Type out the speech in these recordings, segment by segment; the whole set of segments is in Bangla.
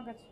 আমার কাছে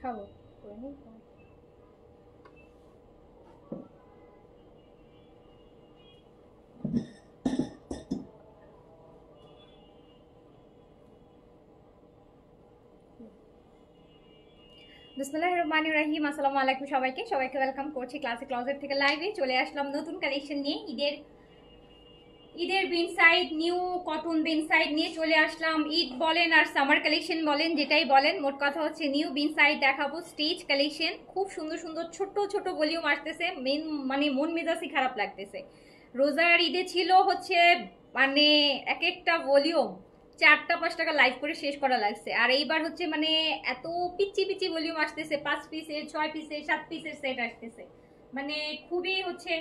খাব, করে নিই। বিসমুল্লাহ রহমান রাহিম, আসসালামু আলাইকুম সবাইকে সবাইকে ওয়েলকাম করছি ক্লাসে ক্লজেট থেকে লাইভে চলে আসলাম নতুন কালেকশন নিয়ে ঈদের ঈদের বিন সাইড নিউ কটন বিন সাইড নিয়ে চলে আসলাম। ঈদ বলেন আর সামার কালেকশন বলেন, যেটাই বলেন, মোট কথা হচ্ছে নিউ বিন সাইড দেখাবো। স্টেজ কালেকশন, খুব সুন্দর সুন্দর ছোট ছোট ভলিউম আসতেছে মেন মানে মন মেজাজই খারাপ লাগতেছে। রোজার ঈদে ছিল হচ্ছে মানে এক একটা ভলিউম, চারটা পাঁচ টাকা লাইভ করে শেষ করা লাগছে। আর এইবার হচ্ছে মানে এত পিচি পিচি ভলিউম আসতেছে, পাঁচ পিসের ছয় পিসের সাত পিসের সেট আসতেছে। মানে খুবই হচ্ছে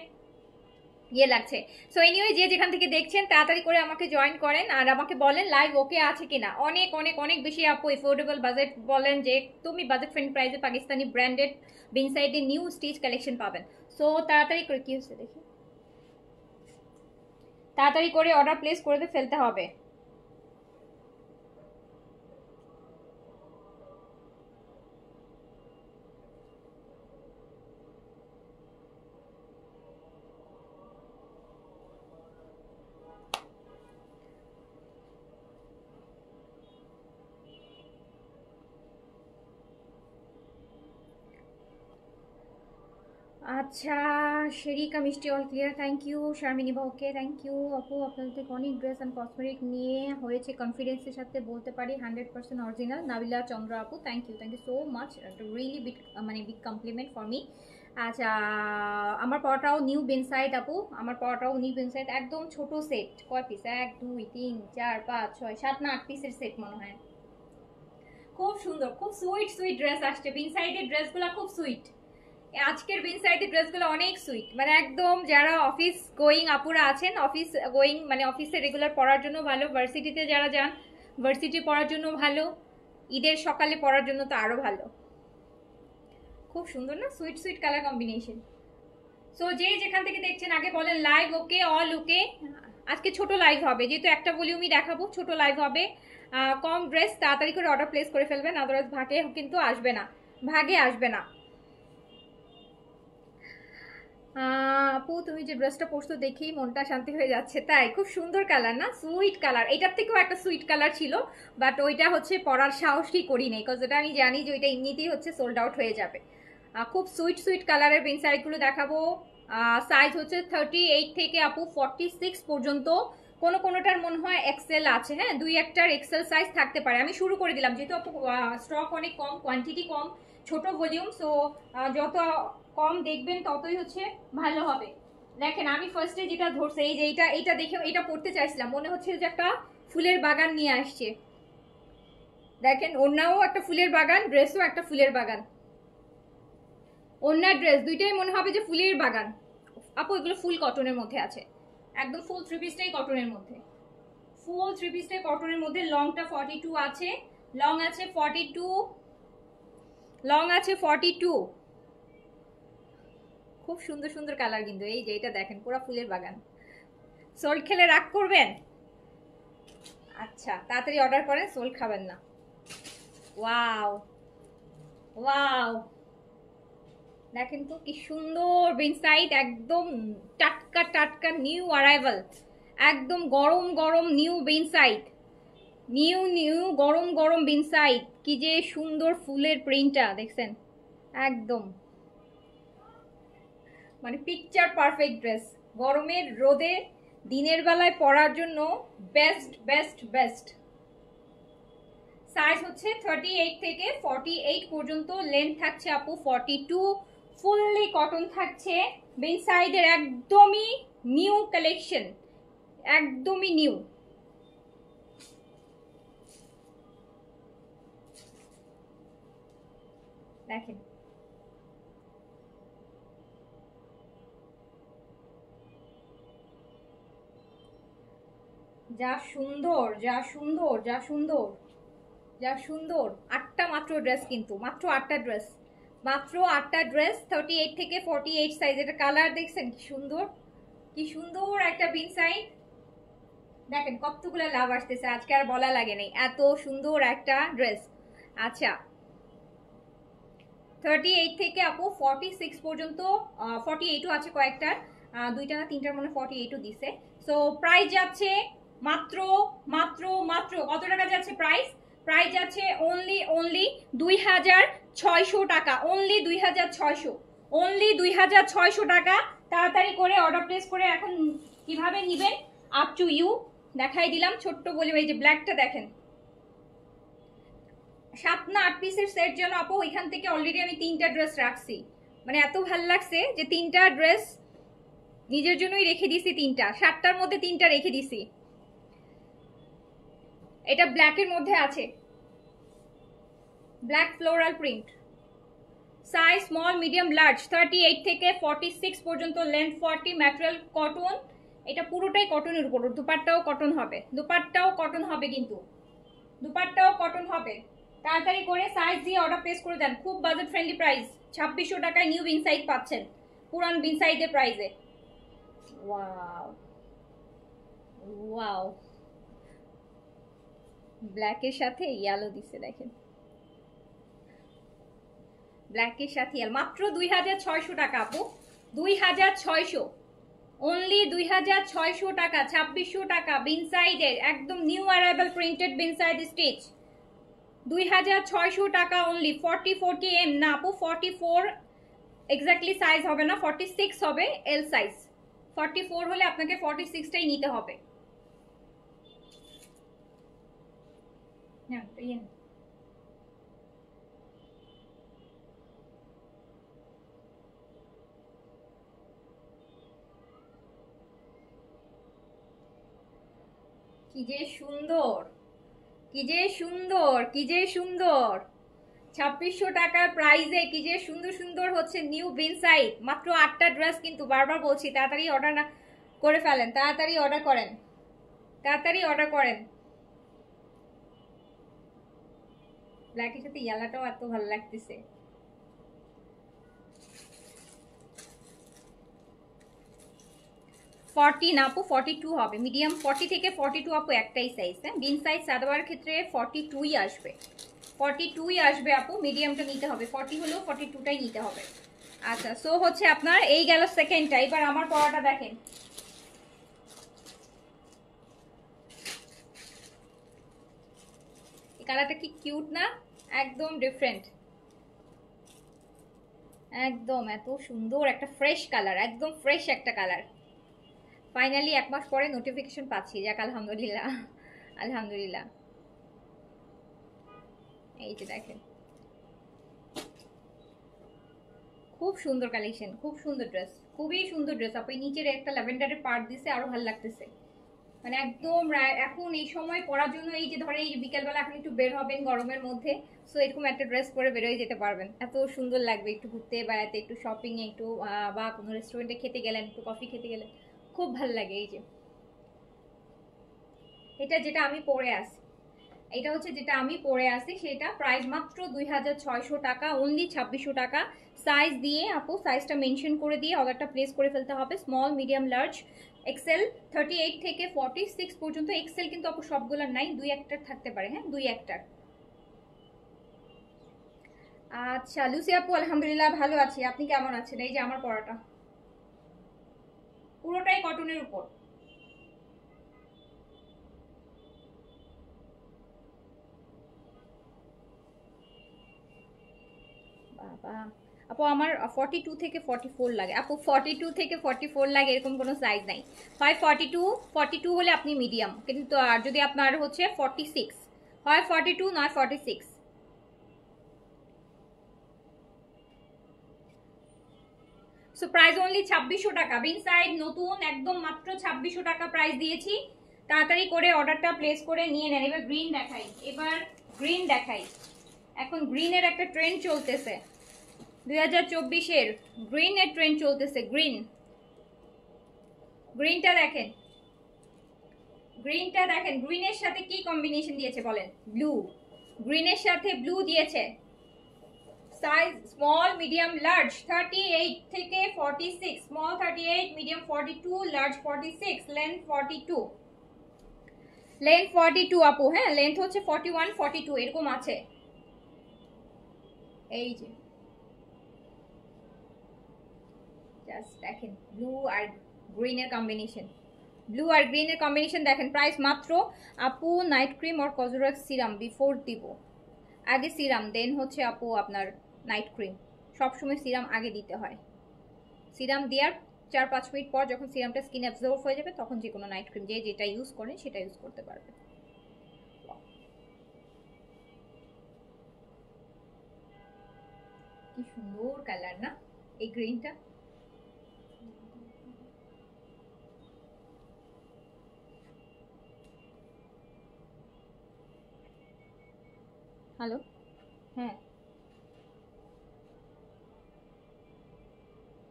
ইয়ে লাগছে। সো এনিওয়ে যে যেখান থেকে দেখছেন, তাড়াতাড়ি করে আমাকে জয়েন করেন আর আমাকে বলেন লাইভ ওকে আছে কিনা। অনেক অনেক অনেক বেশি আপু এফোর্ডেবল বাজেট বলেন যে, তুমি বাজেট ফ্রেন্ড প্রাইসে পাকিস্তানি ব্র্যান্ডেড বিনসাইডে নিউ স্টিচ কালেকশন পাবেন। সো তাড়াতাড়ি করে, কী হচ্ছে দেখি। তাড়াতাড়ি করে অর্ডার প্লেস করে ফেলতে হবে। আচ্ছা শেরিকা, মিষ্টি all clear thank you Sharmini ভাউকে thank you আপু আপনাদের থেকে অনেক ড্রেস অ্যান্ড কসমেটিক নিয়ে হয়েছে কনফিডেন্সের সাথে বলতে পারি hundred percent original Nabila, Chandra আপু thank you thank you so much really big মানে বিগ কমপ্লিমেন্ট ফর মি আচ্ছা আমার পড়াটাও নিউ বেনসাইড আপু, আমার পড়াটাও নিউ বেনসাইড একদম ছোট সেট কয় পিস এক, দুই, তিন, চার, পাঁচ, ছয়, সাত না আট পিসের সেট মনে হয়। খুব সুন্দর, খুব সুইট সুইট ড্রেস আসছে। বিনসাইডের ড্রেসগুলো খুব সুইট আজকের বিনসাইডের ড্রেসগুলো অনেক সুইট মানে একদম যারা অফিস গোয়িং আপুরা আছেন অফিস গোয়িং মানে অফিসে রেগুলার পড়ার জন্য ভালো ভার্সিটিতে যারা যান ভার্সিটি পড়ার জন্য ভালো, ঈদের সকালে পড়ার জন্য তো আরও ভালো। খুব সুন্দর না? Sweet sweet colour combination so যে যেখান থেকে দেখছেন, আগে বলেন লাইভ ওকে অল ওকে আজকে ছোট লাইভ হবে, যেহেতু একটা ভলিউমই দেখাবো, ছোট লাইভ হবে। কম ড্রেস তাড়াতাড়ি করে অর্ডার প্লেস করে ফেলবেন আদারওয়াইজ ভাগে কিন্তু আসবে না। ভাগে আসবে না। আপু, তুমি যে ড্রেসটা পরছো দেখেই মনটা শান্তি হয়ে যাচ্ছে। তাই, খুব সুন্দর কালার না? সুইট কালার এটার থেকেও একটা সুইট কালার ছিল বাট ওইটা হচ্ছে পরার সাহসই করি নেই বিকজ ওটা আমি জানি যে ওইটা এমনিতেই হচ্ছে সোল্ড আউট হয়ে যাবে। খুব সুইট সুইট কালারের পেন শাড়িগুলো দেখাবো। সাইজ হচ্ছে থার্টি এইট থেকে আপু ফর্টি সিক্স পর্যন্ত। কোনো কোনোটার মনে হয় এক্সেল আছে হ্যাঁ? দুই একটার এক্সেল সাইজ থাকতে পারে। আমি শুরু করে দিলাম, যেহেতু আপু স্টক অনেক কম কোয়ান্টিটি কম ছোট ভলিউম সো যত কম দেখবেন ততই হচ্ছে ভালো হবে। দেখেন, আমি ফার্স্টে যেটা ধরছি, এই যে এইটা এইটা দেখে এটা পড়তে চাইছিলাম, মনে হচ্ছে যে একটা ফুলের বাগান নিয়ে আসছে। দেখেন ওনাও একটা ফুলের বাগান ড্রেসও একটা ফুলের বাগান। ওনার ড্রেস দুইটাই মনে হবে যে ফুলের বাগান। আপু, এগুলো ফুল কটনের মধ্যে আছে। একদম ফুল থ্রি পিসটাই কটনের মধ্যে। ফুল থ্রি পিসটাই কটনের মধ্যে লংটা ফর্টি টু আছে। লং আছে ফর্টি টু লং আছে ফর্টি টু খুব সুন্দর সুন্দর কালার কিন্তু। এই যে এটা দেখেন, পুরো ফুলের বাগান। সোল খেলে রাগ করবেন? আচ্ছা তাড়াতাড়ি অর্ডার করেন, সোল খাবেন না। ওয়াও ওয়াও দেখেন তো, কি সুন্দর বিনসাইট একদম টাটকা টাটকা নিউ অ্যারাইভাল একদম গরম গরম নিউ বিনসাইট নিউ নিউ গরম গরম বিনসাইট। কি যে সুন্দর ফুলের প্রিন্টটা, দেখছেন? একদম। মানে পিকচার পারফেক্ট ড্রেস গরমের রোদে দিনের বেলায় পরার জন্য বেস্ট বেস্ট বেস্ট সাইজ হচ্ছে থার্টি এইট থেকে ফর্টি এইট পর্যন্ত। লেন্থ থাকছে আপু ফর্টি টু ফুললি কটন থাকছে বেন সাইডের একদমই নিউ কালেকশন একদমই নিউ দেখেন যা সুন্দর যা সুন্দর যা সুন্দর যা সুন্দর। আটটা মাত্র ড্রেস কিন্তু, মাত্র আটটা ড্রেস মাত্র আটটা ড্রেস থার্টি এইট থেকে ফর্টি এইট সাইজ এটা কালার দেখছেন? কি সুন্দর কি সুন্দর একটা বিন সাইজ দেখেন কতগুলো লাভ আসতেছে, আজকে আর বলা লাগে নেই। এত সুন্দর একটা ড্রেস আচ্ছা থার্টি এইট থেকে আপু ফর্টি সিক্স পর্যন্ত ফর্টি এইটও আছে কয়েকটার। দুইটা না তিনটার মনে ফর্টি এইটও দিছে। সো প্রাইস যাচ্ছে মাত্র মাত্র মাত্র, কত টাকা যাচ্ছে প্রাইস প্রাইস যাচ্ছে অনলি অনলি দুই হাজার ছয়শো টাকা অনলি দুই হাজার ছয়শো। অনলি দুই হাজার ছয়শো টাকা, তাড়াতাড়ি করে অর্ডার প্লেস করে এখন কীভাবে নিবেন? আপ টু ইউ দেখাই দিলাম। ছোট্ট বলে এই যে ব্ল্যাকটা দেখেন। সাত না আট পিসের সেট যেন আপু এখান থেকে অলরেডি আমি তিনটা ড্রেস রাখছি। মানে এত ভালো লাগছে যে তিনটা ড্রেস নিজের জন্যই রেখে দিছি তিনটা। সাতটার মধ্যে তিনটা রেখে দিছি। এটা ব্ল্যাকের মধ্যে আছে। Black floral print size small medium large thirty eight থেকে ফর্টি সিক্স পর্যন্ত লেন্থ ফর্টি ম্যাটেরিয়াল কটন এটা পুরোটাই কটনের উপর। দুপাট্টাও কটন হবে। দুপাট্টাও কটন হবে কিন্তু। দুপাট্টাও কটন হবে। তাড়াতাড়ি করে সাইজ দিয়ে অর্ডার প্লেস করে দেন। খুব বাজেট ফ্রেন্ডলি প্রাইস ছাব্বিশশো টাকায় নিউ বিনসাইড পাচ্ছেন। পুরান বিনসাইডের প্রাইসে ওয়াও ওয়াও ব্ল্যাকের সাথে ইয়ালো দিছে দেখেন। ব্ল্যাকের সাথে ইয়ালো মাত্র দুই হাজার ছয়শো টাকা, আপু। দুই হাজার ছয়শো। অনলি দুই হাজার ছয়শো টাকা, ছাব্বিশশো টাকা বিনসাইডের একদম new arrival printed Bin Saeed stitch দুই হাজার ছয়শো টাকা অনলি ফর্টি ফোরটি এম না, আপু ফর্টি ফোর এক্স্যাক্টলি সাইজ হবে না ফর্টি সিক্স হবে এল সাইজ ফর্টি ফোর হলে আপনাকে ফর্টি সিক্সটাই নিতে হবে। ইয়ে কি যে সুন্দর। কি যে সুন্দর, কি যে সুন্দর। ছাব্বিশশো টাকার প্রাইজে কি যে সুন্দর সুন্দর হচ্ছে নিউ বিনসাই মাত্র আটটা ড্রেস কিন্তু বারবার বলছি, তাড়াতাড়ি অর্ডার না করে ফেলেন, তাড়াতাড়ি অর্ডার করেন, তাড়াতাড়ি অর্ডার করেন। ব্ল্যাকের সাথে ইয়ালাটাও এত ভালো লাগতেছে। ফর্টি না আপু, ফর্টি টু হবে। মিডিয়াম ফর্টি থেকে ফর্টি টু আপু একটাই সাইজ হ্যাঁ বিন সাইজ সাদোয়ার ক্ষেত্রে ফর্টি টুই আসবে। ফর্টি টুই আসবে আপু, মিডিয়ামটা নিতে হবে। ফর্টি হলেও ফর্টি টুটাই নিতে হবে। আচ্ছা সো হচ্ছে আপনার এই গেল সেকেন্ডটা এবার আমার পড়াটা দেখেন। কালারটা কি কিউট না? একদম ডিফারেন্ট একদম, এত সুন্দর একটা ফ্রেশ কালার একদম ফ্রেশ একটা কালার ফাইনালি এক মাস পরে নোটিফিকেশন পাচ্ছি। যাক, আলহামদুলিল্লাহ। আলহামদুলিল্লাহ। এই যে দেখেন। খুব সুন্দর কালেকশন খুব সুন্দর ড্রেস খুবই সুন্দর ড্রেস আপনি নিচের একটা ল্যাভেন্ডারের পার্ট দিছে, আরও ভালো লাগতেছে। মানে একদম এখন এই সময় পরার জন্য এই যে ধরেন এই বিকেলবেলা এখন একটু বের হবেন গরমের মধ্যে সো এরকম একটা ড্রেস পরে বেরোয় যেতে পারবেন। এত সুন্দর লাগবে একটু ঘুরতে, বেড়াতে, একটু শপিংয়ে একটু বা কোনো রেস্টুরেন্টে খেতে গেলেন, একটু কফি খেতে গেলেন। খুব ভালো লাগে, এই যে। এটা যেটা আমি পরে আসি। এটা হচ্ছে যেটা আমি পরে আসি, সেটা প্রাইস মাত্র দুই হাজার ছয়শো টাকা অনলি ছাব্বিশশো টাকা। সাইজ দিয়ে আপু সাইজটা মেনশন করে দিয়ে অর্ডারটা প্লেস করে ফেলতে হবে। Small medium large XL thirty eight থেকে ফর্টি পর্যন্ত। এক্সেল কিন্তু আপু সবগুলোর নাই, দুই একটার থাকতে পারে হ্যাঁ? দুই একটার। আচ্ছা লুসি আপু, আলহামদুলিল্লাহ ভালো আছি। আপনি কেমন আছেন? এই যে আমার পড়াটা। পুরোটাই কটনের উপর। বাবা। আপু, আমার ফর্টি টু থেকে ফর্টি ফোর লাগে। আপু ফর্টি টু থেকে ফর্টি ফোর লাগে, এরকম কোনো সাইজ নাই। হয় ফর্টি টু ফর্টি টু হলে আপনি মিডিয়াম কিন্তু আর যদি আপনার হচ্ছে ফর্টি সিক্স হয় ফর্টি টু নয় forty six so price only ছাব্বিশশো টাকা। বিন সাইড নতুন, একদম মাত্র ছাব্বিশশো টাকা প্রাইস দিয়েছি। তাড়াতাড়ি করে অর্ডারটা প্লেস করে নিয়ে নেন। এবার গ্রিন দেখাই। এবার গ্রিন দেখাই। এখন গ্রিনের একটা ট্রেন্ড চলতেছে। দুই হাজার চব্বিশের গ্রিনের ট্রেন্ড চলতেছে। গ্রিন গ্রিনটা দেখেন। গ্রিনটা দেখেন। গ্রিনের সাথে কি কম্বিনেশন দিয়েছে বলেন? ব্লু গ্রিনের সাথে ব্লু দিয়েছে। Size small medium large thirty eight থেকে forty six small thirty eight medium forty two large forty six length forty two length forty two আপু হ্যাঁ লেন্থ হচ্ছে ফর্টি ওয়ান ফর্টি টু এরকম আছে। এই যে। জাস্ট দেখেন ব্লু আর গ্রিনের কম্বিনেশন ব্লু আর গ্রিনের কম্বিনেশন দেখেন প্রাইস মাত্র, আপু নাইট ক্রিম আর কজরাক্স সিরাম বিফোর দিব। আগে সিরাম দেন হচ্ছে, আপু, আপনার নাইট ক্রিম। সবসময় সিরাম আগে দিতে হয়। সিরাম দেওয়ার চার পাঁচ মিনিট পর যখন সিরামটা স্কিন অ্যাবজর্ভ হয়ে যাবে, তখন যে কোনো নাইট ক্রিম যে যেটা ইউজ করেন, সেটা ইউজ করতে পারবে কি সুন্দর কালার না? এই গ্রিনটা হ্যালো হ্যাঁ।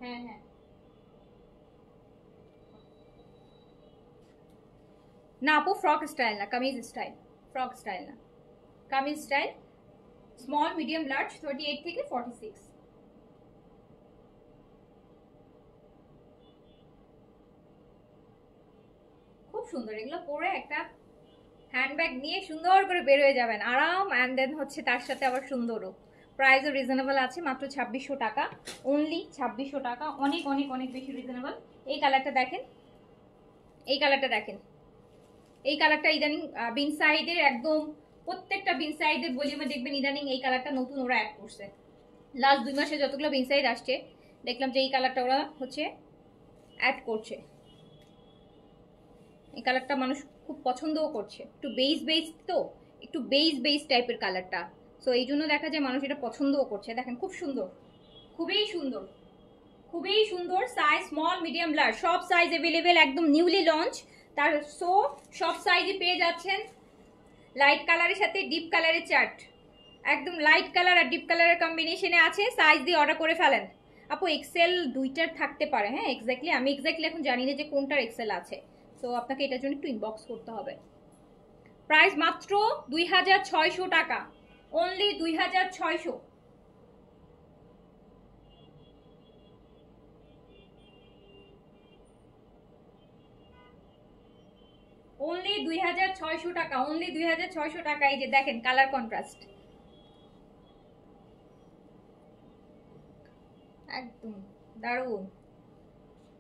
হ্যাঁ হ্যাঁ। না, আপু, ফ্রক স্টাইল না, কামিজ স্টাইল, ফ্রক স্টাইল না। Kameez style small medium large thirty eight থেকে ফর্টি সিক্স খুব সুন্দর, এগুলো পরে একটা হ্যান্ডব্যাগ নিয়ে সুন্দর করে বের হয়ে যাবেন, আরাম অ্যান্ড দেন হচ্ছে তার সাথে আবার সুন্দরও। প্রাইসও রিজনেবল আছে, মাত্র ছাব্বিশশো টাকা। অনলি ছাব্বিশশো টাকা। অনেক অনেক অনেক বেশি রিজনেবল এই কালারটা দেখেন। এই কালারটা দেখেন। এই কালারটা ইদানিং বিন সাইডের একদম প্রত্যেকটা বিন সাইডের ভলিউমে দেখবেন ইদানিং এই কালারটা নতুন ওরা অ্যাড করছে। লাস্ট দুই মাসে যতগুলো বিন সাইড আসছে, দেখলাম যে এই কালারটা ওরা হচ্ছে অ্যাড করছে। এই কালারটা মানুষ খুব পছন্দও করছে। একটু বেস বেস তো, একটু বেস বেস টাইপের কালারটা সো এই জন্য দেখা যায় মানুষ এটা পছন্দও করছে। দেখেন, খুব সুন্দর। খুবই সুন্দর। খুবই সুন্দর সাইজ স্মল মিডিয়াম লার্জ সব সাইজ অ্যাভেলেবেল একদম নিউলি লঞ্চ তার সো সব সাইজে পেয়ে যাচ্ছেন। লাইট কালারের সাথে ডিপ কালারের চার্ট একদম লাইট কালার আর ডিপ কালারের কম্বিনেশনে আছে। সাইজ দিয়ে অর্ডার করে ফেলেন। আপু এক্সেল দুইটার থাকতে পারে হ্যাঁ? এক্স্যাক্টলি আমি এক্স্যাক্টলি এখন জানি না যে কোনটার এক্সেল আছে। সো আপনাকে এটার জন্য একটু ইনবক্স করতে হবে। প্রাইস মাত্র দুই হাজার ছয়শো টাকা। অনলি দুই হাজার ছয়শো। অনলি দুই হাজার ছয়শো টাকা অনলি দুই হাজার ছয়শো টাকা, এই যে দেখেন কালার কন্ট্রাস্ট একদম দারুণ।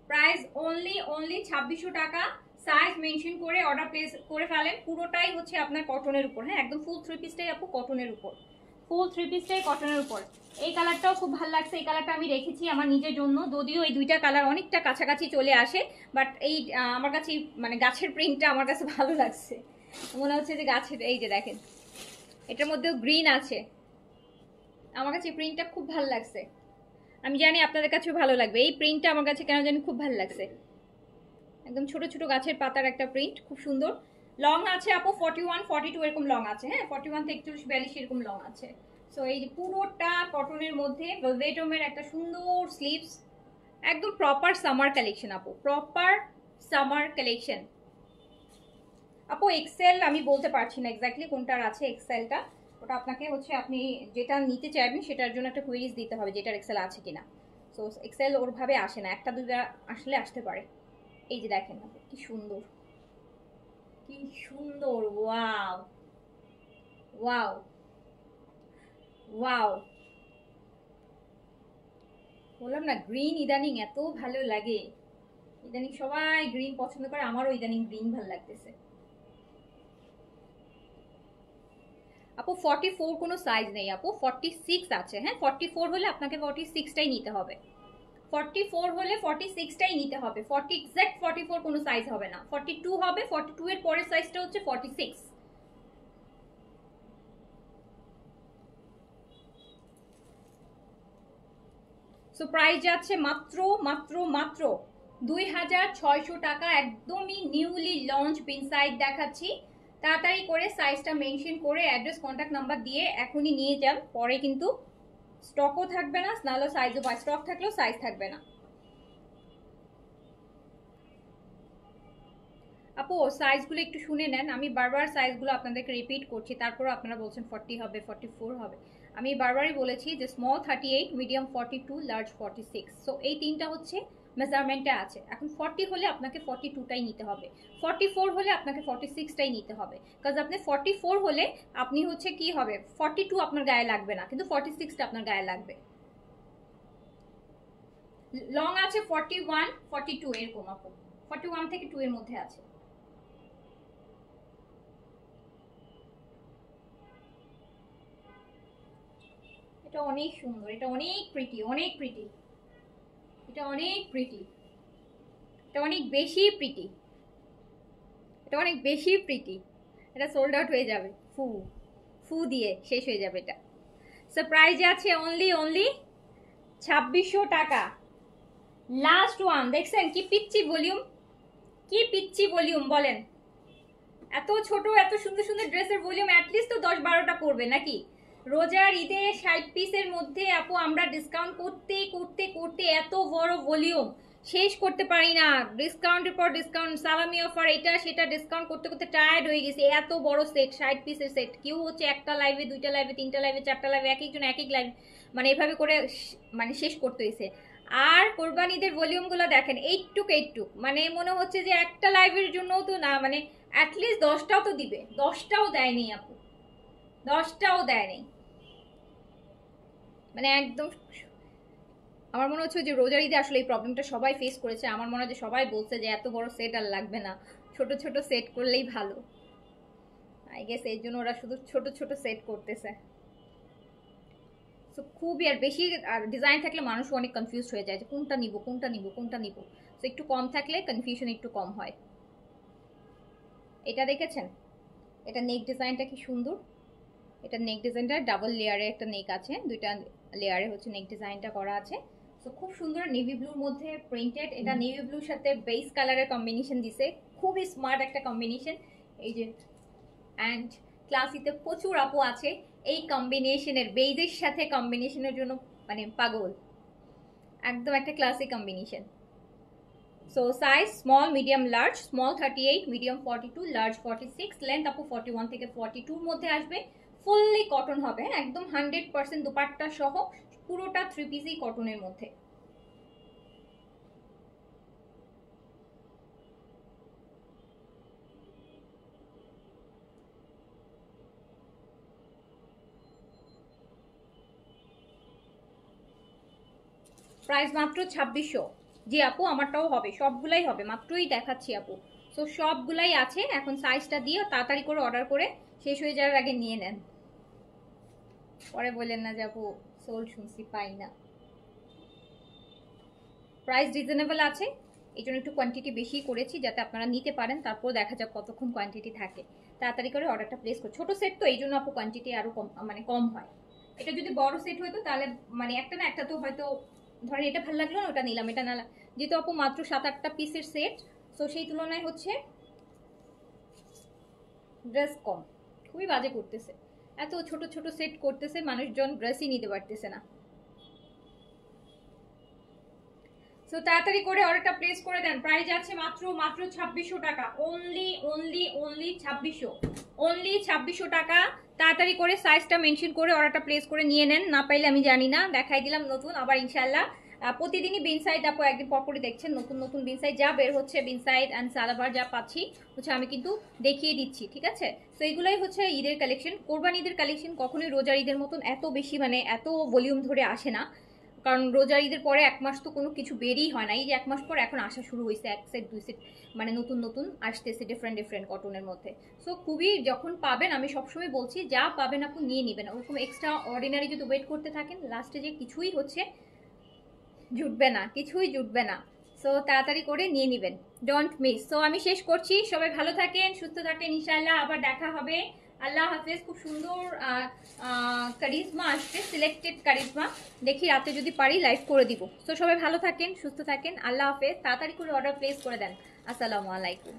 প্রাইস অনলি অনলি ছাব্বিশশো টাকা সাইজ মেনশন করে অর্ডার প্লেস করে ফেলেন, পুরোটাই হচ্ছে আপনার কটনের উপর। হ্যাঁ একদম ফুল থ্রি পিসটাই আপু কটনের উপর। ফুল থ্রি পিসটাই কটনের উপর। এই কালারটাও খুব ভালো লাগছে, এই কালারটা আমি রেখেছি আমার নিজের জন্য, যদিও এই দুইটা কালার অনেকটা কাছাকাছি চলে আসে বাট এই আমার কাছে মানে গাছের প্রিন্টটা আমার কাছে ভালো লাগছে। মনে হচ্ছে যে গাছের, এই যে দেখেন, এটার মধ্যেও গ্রিন আছে। আমার কাছে প্রিন্টটা খুব ভালো লাগছে। আমি জানি আপনাদের কাছেও ভালো লাগবে। এই প্রিন্টটা আমার কাছে কেন জানি খুব ভালো লাগছে। একদম ছোট ছোট গাছের পাতার একটা প্রিন্ট খুব সুন্দর। লং আছে আপু ফর্টি ওয়ান ফর্টি টু এরকম লং আছে হ্যাঁ? ফর্টি ওয়ান থেকে একচল্লিশ, বিয়াল্লিশ এরকম লং আছে। সো এই যে পুরোটা কটনের মধ্যে ভেলভেটমের একটা সুন্দর স্লিভস একদম প্রপার সামার কালেকশন আপু প্রপার সামার কালেকশন আপু এক্সেল আমি বলতে পারছি না এক্স্যাক্টলি কোনটার আছে এক্সেলটা ওটা আপনাকে হচ্ছে আপনি যেটা নিতে চাইবেন সেটার জন্য একটা কুইরিজ দিতে হবে যেটার এক্সেল আছে কিনা। সো এক্সেল ওরভাবে আসে না, একটা দুইটা আসলে আসতে পারে। এই যে দেখেন কি সুন্দর। কি সুন্দর, ওয়াও। ওয়াও। ওয়াও। বললাম না গ্রিন ইদানিং এত ভালো লাগে। ইদানিং সবাই গ্রিন পছন্দ করে, আমারও ইদানিং গ্রিন ভালো লাগতেছে। আপু ফর্টি ফোর কোনো সাইজ নেই, আপু। ফর্টি সিক্স আছে হ্যাঁ? ফর্টি ফোর হলে আপনাকে ফর্টি সিক্সটাই নিতে হবে। ফর্টি ফোর হলে ফর্টি সিক্সটাই নিতে হবে। ফর্টি এক্স্যাক্ট ফর্টি ফোর কোনো সাইজ হবে না। ফর্টি টু হবে ফর্টি টু এর পরের সাইজটা হচ্ছে ফর্টি সিক্স সো প্রাইস যাচ্ছে মাত্র মাত্র মাত্র দুই হাজার ছয়শো টাকা। একদমই নিউলি লঞ্চ পিনসাইড দেখাচ্ছি। তাড়াতাড়ি করে সাইজটা মেনশন করে অ্যাড্রেস কন্ট্যাক্ট নাম্বার দিয়ে এখনই নিয়ে যান। পরে কিন্তু স্টকও থাকবে না নাহলে সাইজও পায়। স্টক থাকলেও সাইজ থাকবে না। আপু সাইজগুলো একটু শুনে নেন। আমি বারবার সাইজগুলো আপনাদেরকে রিপিট করছি। তারপর আপনারা বলছেন ফর্টি হবে ফর্টি ফোর হবে। আমি বারবারই বলেছি যে small thirty eight medium forty two large forty six so এই তিনটা হচ্ছে মেজারমেন্টে আছে। এখন ফর্টি হলে আপনাকে ফর্টি টুটাই নিতে হবে। ফর্টি ফোর হলে আপনাকে ফর্টি সিক্সটাই নিতে হবে। কাজ আপনি ফর্টি ফোর হলে আপনি হচ্ছে কি হবে ফর্টি টু আপনার গায়ে লাগবে না, কিন্তু ফর্টি সিক্সটা আপনার গায়ে লাগবে। লং আছে ফর্টি ওয়ান ফর্টি টু এরকম আপু। ফর্টি ওয়ান থেকে টু এর মধ্যে আছে। এটা অনেক সুন্দর, এটা অনেক প্রিটি অনেক প্রিটি এটা অনেক প্রিটি এটা অনেক বেশি প্রিটি এটা অনেক বেশি প্রিটি এটা সোল্ড আউট হয়ে যাবে। ফু। ফু দিয়ে শেষ হয়ে যাবে এটা। সো প্রাইজ আছে অনলি অনলি ছাব্বিশশো টাকা। লাস্ট ওয়ান দেখছেন কি পিচ্ছি ভলিউম কি পিচ্ছি ভলিউম বলেন? এত ছোট, এত সুন্দর সুন্দর ড্রেসের ভলিউম অ্যাটলিস্ট তো দশ বারোটা করবে নাকি? রোজার ঈদে ষাট পিসের মধ্যে, আপু, আমরা ডিসকাউন্ট করতে করতে করতে এত বড় ভলিউম শেষ করতে পারি না। ডিসকাউন্টের পর ডিসকাউন্ট সালামি অফার এটা, সেটা ডিসকাউন্ট করতে করতে টায়ার্ড হয়ে গেছে। এত বড় সেট ষাট পিসের সেট কেউ হচ্ছে একটা লাইভে দুইটা লাইভে তিনটা লাইভে চারটা লাইভে এক একজন, এক এক লাইভ মানে এভাবে করে মানে শেষ করতে হয়েছে। আর কোরবানিদের ভলিউমগুলো দেখেন, এইটুক এইটুক। মানে মনে হচ্ছে যে একটা লাইভের জন্যও তো না মানে অ্যাটলিস্ট দশটাও তো দিবে। দশটাও দেয়নি আপু। দশটাও দেয়নি। মানে একদম আমার মনে হচ্ছে যে রোজার ঈদে আসলে এই প্রবলেমটা সবাই ফেস করেছে। আমার মনে হয় যে সবাই বলছে যে এত বড় সেট আর লাগবে না। ছোট ছোট সেট করলেই ভালো। আই গেস এর জন্য ওরা শুধু ছোট ছোট সেট করতেছে। তো খুবই, আর বেশি, আর ডিজাইন থাকলে মানুষ অনেক কনফিউজ হয়ে যায় যে কোনটা নিব কোনটা নিব কোনটা নিব। তো একটু কম থাকলে কনফিউশন একটু কম হয়। এটা দেখেছেন? এটা নেক ডিজাইনটা কি সুন্দর? এটা নেক ডিজাইনটা ডাবল লেয়ারে একটা নেক আছে দুইটা লেয়ারে হচ্ছে নেক ডিজাইনটা করা আছে। তো খুব সুন্দর নেভি ব্লুর মধ্যে প্রিন্টেড এটা নেভি ব্লুর সাথে বেস কালারের কম্বিনেশন দিছে। খুবই স্মার্ট একটা কম্বিনেশন এই যে অ্যান্ড ক্লাসিতে প্রচুর আপু আছে। এই কম্বিনেশনের বেইজের সাথে কম্বিনেশনের জন্য মানে পাগল। একদম একটা classic combination so size small medium large small thirty eight medium forty two large forty six length আপু ফর্টি ওয়ান থেকে ফর্টি টুর মধ্যে আসবে। ফুললি কটন হবে হ্যাঁ? একদম হান্ড্রেড পার্সেন্ট দুপাট্টা সহ পুরোটা থ্রি পিসই কটনের মধ্যে। প্রাইস মাত্র ছাব্বিশশো। জি আপু, আমারটাও হবে, সবগুলাই হবে, মাত্রই দেখাচ্ছি আপু। সো সবগুলাই আছে, এখন সাইজটা দিয়ে তাড়াতাড়ি করে অর্ডার করে শেষ হয়ে যাওয়ার আগে নিয়ে নেন। পরে বললেন না যাব সোল শুনছি, পাই না। প্রাইস রিজনেবল আছে, এই জন্য একটু কোয়ান্টিটি বেশি করেছি যাতে আপনারা নিতে পারেন, তারপর দেখা যাক কতক্ষণ কোয়ান্টিটি থাকে। তাড়াতাড়ি করে অর্ডারটা প্লেস করো ছোটো সেট তো, এই জন্য আপু কোয়ান্টিটি আরও কম মানে কম হয়। এটা যদি বড় সেট হতো, তাহলে মানে একটা না একটা তো হয়তো, ধরেন এটা ভালো লাগল না, ওটা নিলাম, এটা না যেহেতু আপু মাত্র সাত আটটা পিসের সেট সো সেই তুলনায় হচ্ছে ড্রেস কম। খুবই বাজে করতেছে। এত ছোট ছোট সেট করতেছে, মানুষজন ড্রেসই নিতে পারতেছে না। সো তাড়াতাড়ি করে অর্ডারটা প্লেস করে দেন। প্রাইস আছে মাত্র মাত্র ছাব্বিশশো টাকা। অনলি অনলি অনলি ছাব্বিশশো। অনলি ছাব্বিশশো টাকা। তাড়াতাড়ি করে সাইজটা মেনশন করে অর্ডারটা প্লেস করে নিয়ে নেন। না পাইলে আমি জানি না। দেখাই দিলাম নতুন। আবার ইনশাল্লাহ প্রতিদিনই বিনসাইড আপু একদিন পর পরই দেখছেন, নতুন নতুন বিনসাইড যা বের হচ্ছে বিনসাইড অ্যান্ড সালাবার যা পাচ্ছি, হচ্ছে আমি কিন্তু দেখিয়ে দিচ্ছি, ঠিক আছে? তো এগুলোই হচ্ছে ঈদের কালেকশন কোরবান ঈদের কালেকশন কখনোই রোজার ঈদের মতন এত বেশি মানে এত ভলিউম ধরে আসে না। কারণ রোজার ঈদের পরে এক মাস তো কোনো কিছু বেরই হয় না। এই যে এক মাস পর এখন আসা শুরু হয়েছে, এক সেট দুই সেট মানে নতুন নতুন আসতেছে ডিফারেন্ট ডিফারেন্ট কটনের মধ্যে। সো খুবই যখন পাবেন, আমি সবসময় বলছি, যা পাবেন আপনি নিয়ে নেবেন। ওরকম এক্সট্রা অর্ডিনারি যদি ওয়েট করতে থাকেন লাস্টে যে কিছুই হচ্ছে জুটবে না, কিছুই জুটবে না। সো তাড়াতাড়ি করে নিয়ে নেবেন। ডোন্ট মিস সো আমি শেষ করছি। সবাই ভালো থাকেন, সুস্থ থাকেন, ইনশাআল্লাহ। আবার দেখা হবে। আল্লাহ হাফেজ। খুব সুন্দর কারিজমা আসছে সিলেক্টেড কারিজমা। দেখি রাতে যদি পারি লাইভ করে দিব। সো সবাই ভালো থাকেন, সুস্থ থাকেন। আল্লাহ হাফেজ। তাড়াতাড়ি করে অর্ডার প্লেস করে দেন। আসসালামু আলাইকুম।